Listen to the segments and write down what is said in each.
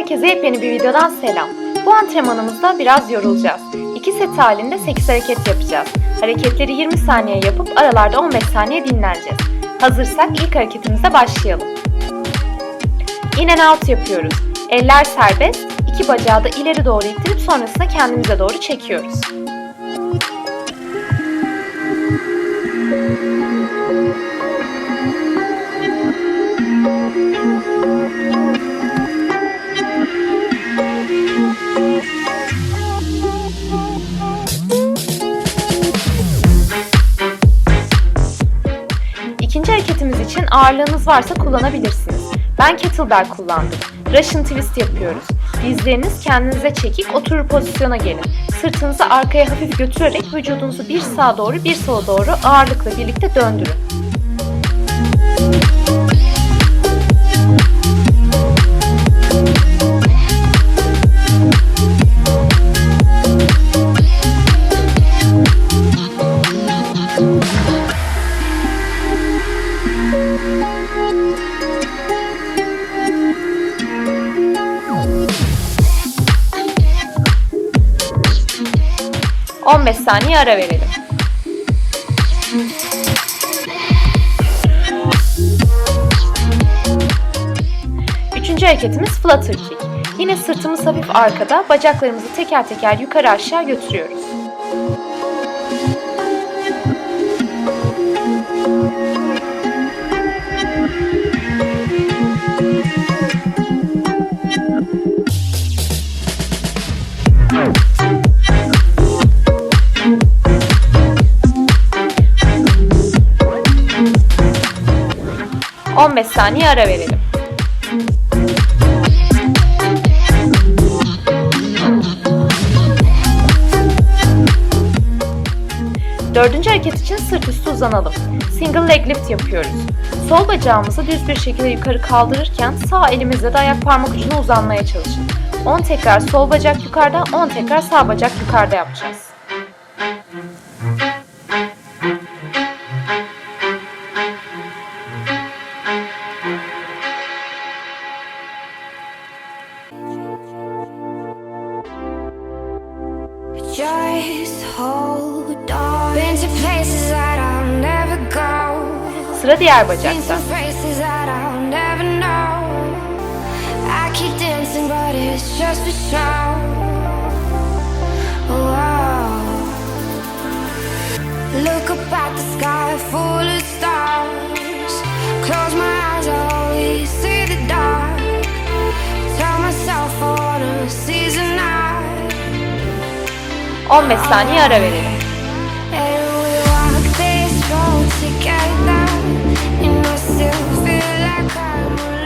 Herkese yepyeni bir videodan selam. Bu antrenmanımızda biraz yorulacağız. İki set halinde 8 hareket yapacağız. Hareketleri 20 saniye yapıp aralarda 15 saniye dinleneceğiz. Hazırsak ilk hareketimize başlayalım. In and out yapıyoruz. Eller serbest, iki bacağı da ileri doğru ittirip sonrasında kendimize doğru çekiyoruz. Ağırlığınız varsa kullanabilirsiniz. Ben kettlebell kullandım. Russian twist yapıyoruz. Dizleriniz kendinize çekik oturur pozisyona gelin. Sırtınızı arkaya hafif götürerek vücudunuzu bir sağa doğru bir sola doğru ağırlıkla birlikte döndürün. ...15 saniye ara verelim. Üçüncü hareketimiz flutter kick. Yine sırtımız hafif arkada, bacaklarımızı teker teker yukarı aşağı götürüyoruz. Saniye ara verelim. Dördüncü hareket için sırt üstü uzanalım. Single leg lift yapıyoruz. Sol bacağımızı düz bir şekilde yukarı kaldırırken sağ elimizle de ayak parmak ucuna uzanmaya çalışın. 10 tekrar sol bacak yukarıda, 10 tekrar sağ bacak yukarıda yapacağız. Show. Whoa. Look up at the sky full of stars. Close my eyes, I only see the dark. Tell myself I wanna the night. 15 saniye ara verelim. Together.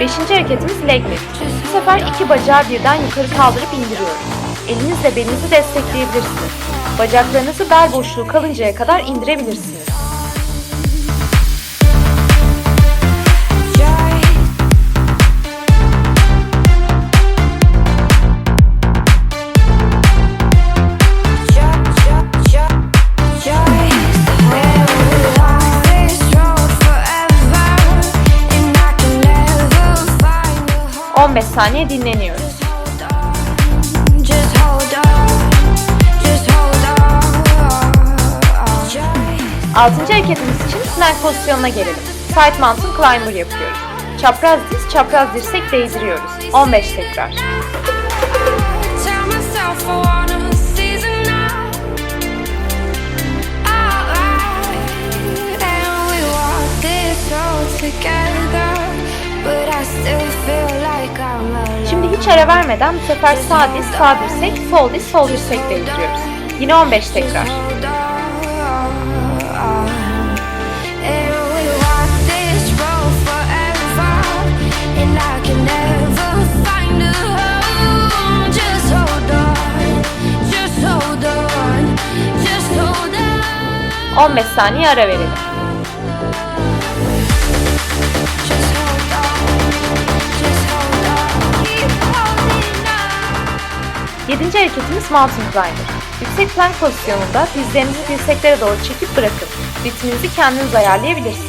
Beşinci hareketimiz leg lift. Bu sefer iki bacağı birden yukarı kaldırıp indiriyoruz. Elinizle belinizi destekleyebilirsiniz. Bacaklarınızı bel boşluğu kalıncaya kadar indirebilirsiniz. 15 saniye dinleniyoruz. Altıncı hareketimiz için plank pozisyonuna gelelim. Side mountain climber yapıyoruz. Çapraz diz, çapraz dirsek değdiriyoruz. 15 tekrar. Together, but I still feel like hiç ara vermeden bu sefer sağ diz, sağ dirsek, sol diz, sol dirsek değdiriyoruz. Yine 15 tekrar. On. And we walk this Yedinci hareketimiz mountain climber. Yüksek plank pozisyonunda dizlerinizi dirseklere doğru çekip bırakın. Ritminizi kendiniz ayarlayabilirsiniz.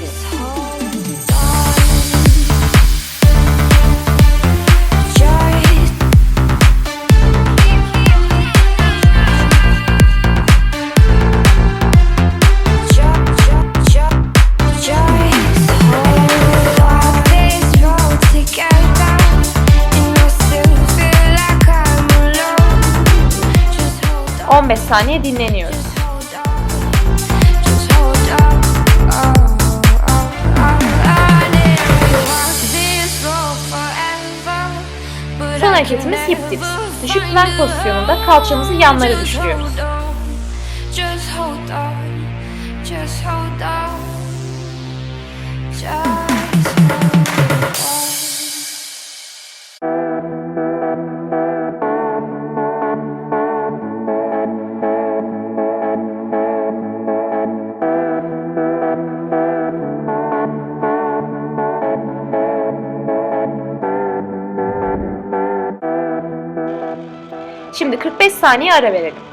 Forever, but Son I hareketimiz hip never dips. Düşük find plank pozisyonunda kalçamızı yanlara Just düşürüyoruz. hold on. Just hold on. Just hold on. Just hold on. Şimdi 45 saniye ara verelim.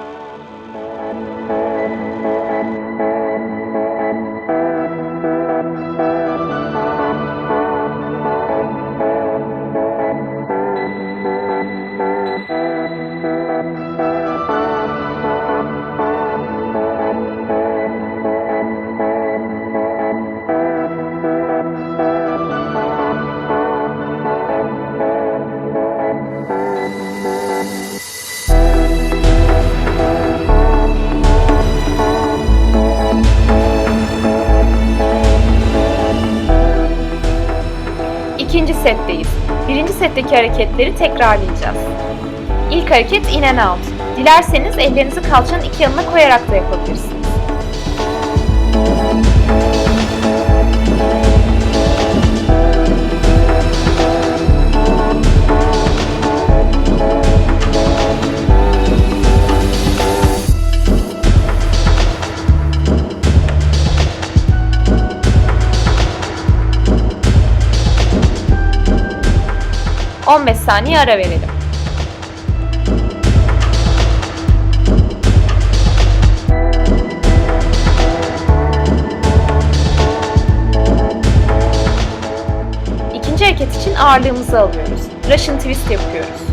Setteyiz. Birinci setteki hareketleri tekrarlayacağız. İlk hareket in and out. Dilerseniz ellerinizi kalçanın iki yanına koyarak da yapabilirsiniz. ...15 saniye ara verelim. İkinci hareket için ağırlığımızı alıyoruz. Russian twist yapıyoruz.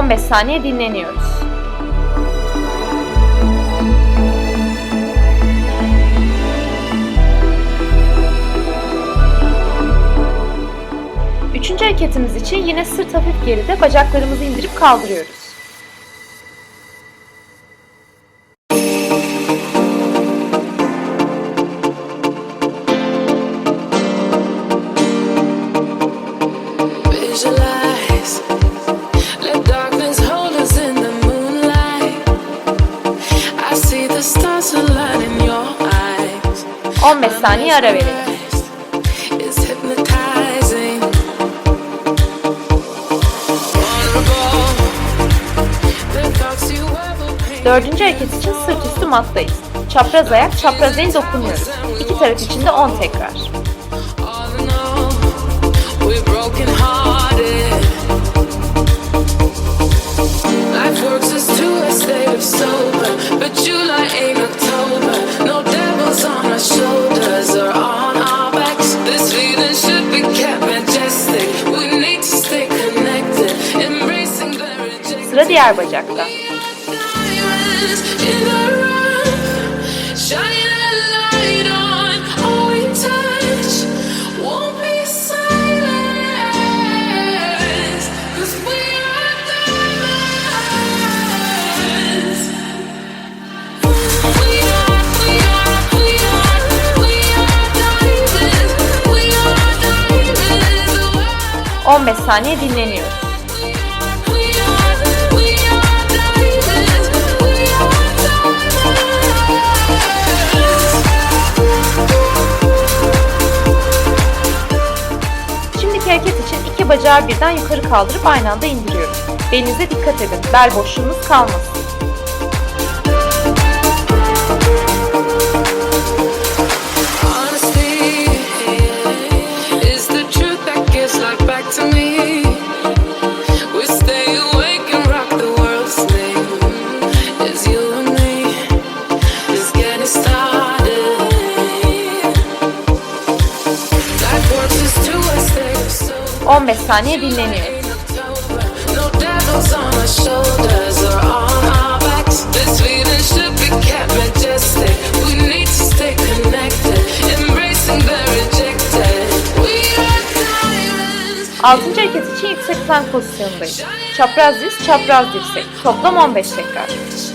...15 saniye dinleniyoruz. Üçüncü hareketimiz için yine sırt hafif geride bacaklarımızı indirip kaldırıyoruz. 15 saniye ara verelim. Dördüncü hareket için sırt üstü mattayız. Çapraz ayak, çapraz el dokunuyoruz. İki taraf için de 10 tekrar. Life works us to a state of sober, but July ain't are diamonds. 15 saniye dinleniyoruz. Bacağı birden yukarı kaldırıp aynı anda indiriyoruz. Belinize dikkat edin. Bel boşluğunuz kalmasın. 15 saniye dinleniyoruz. Altıncı hareket için yüksek plank pozisyonundayız. Çapraz diz, çapraz dirsek. Toplam 15 tekrar.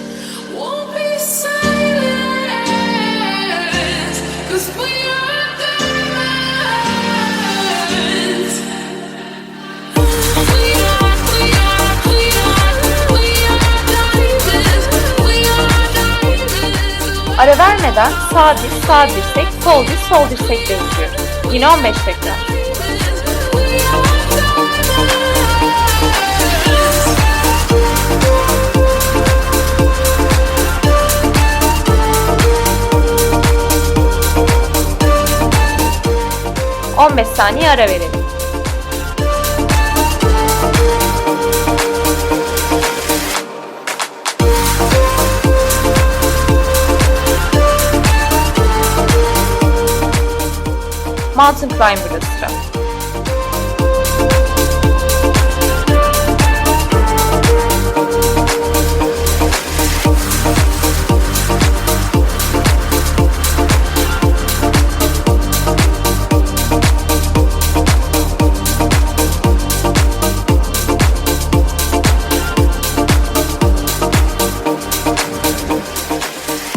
Vermeden sağ diz, sağ dirsek, sol diz, sol dirsekle yapıyoruz. Yine 15 tekrar. Diamonds. 15 saniye ara verelim. Mountain sıra.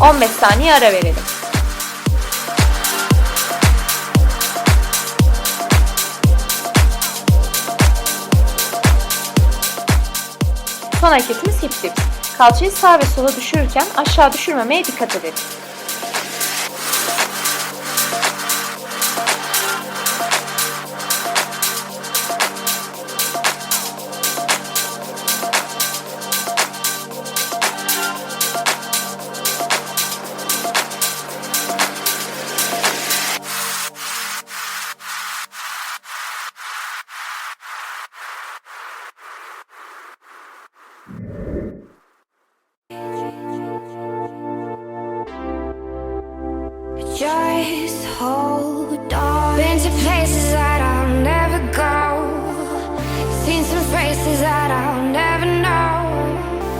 On beş saniye ara verelim. Son hareketimiz hip dips. Kalçayı sağ ve sola düşürürken aşağı düşürmemeye dikkat edelim.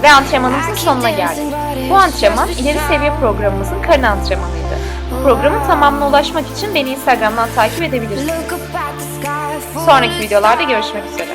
Ve antrenmanımızın sonuna geldik. Bu antrenman ileri seviye programımızın karın antrenmanıydı. Programın tamamına ulaşmak için beni Instagram'dan takip edebilirsiniz. Sonraki videolarda görüşmek üzere.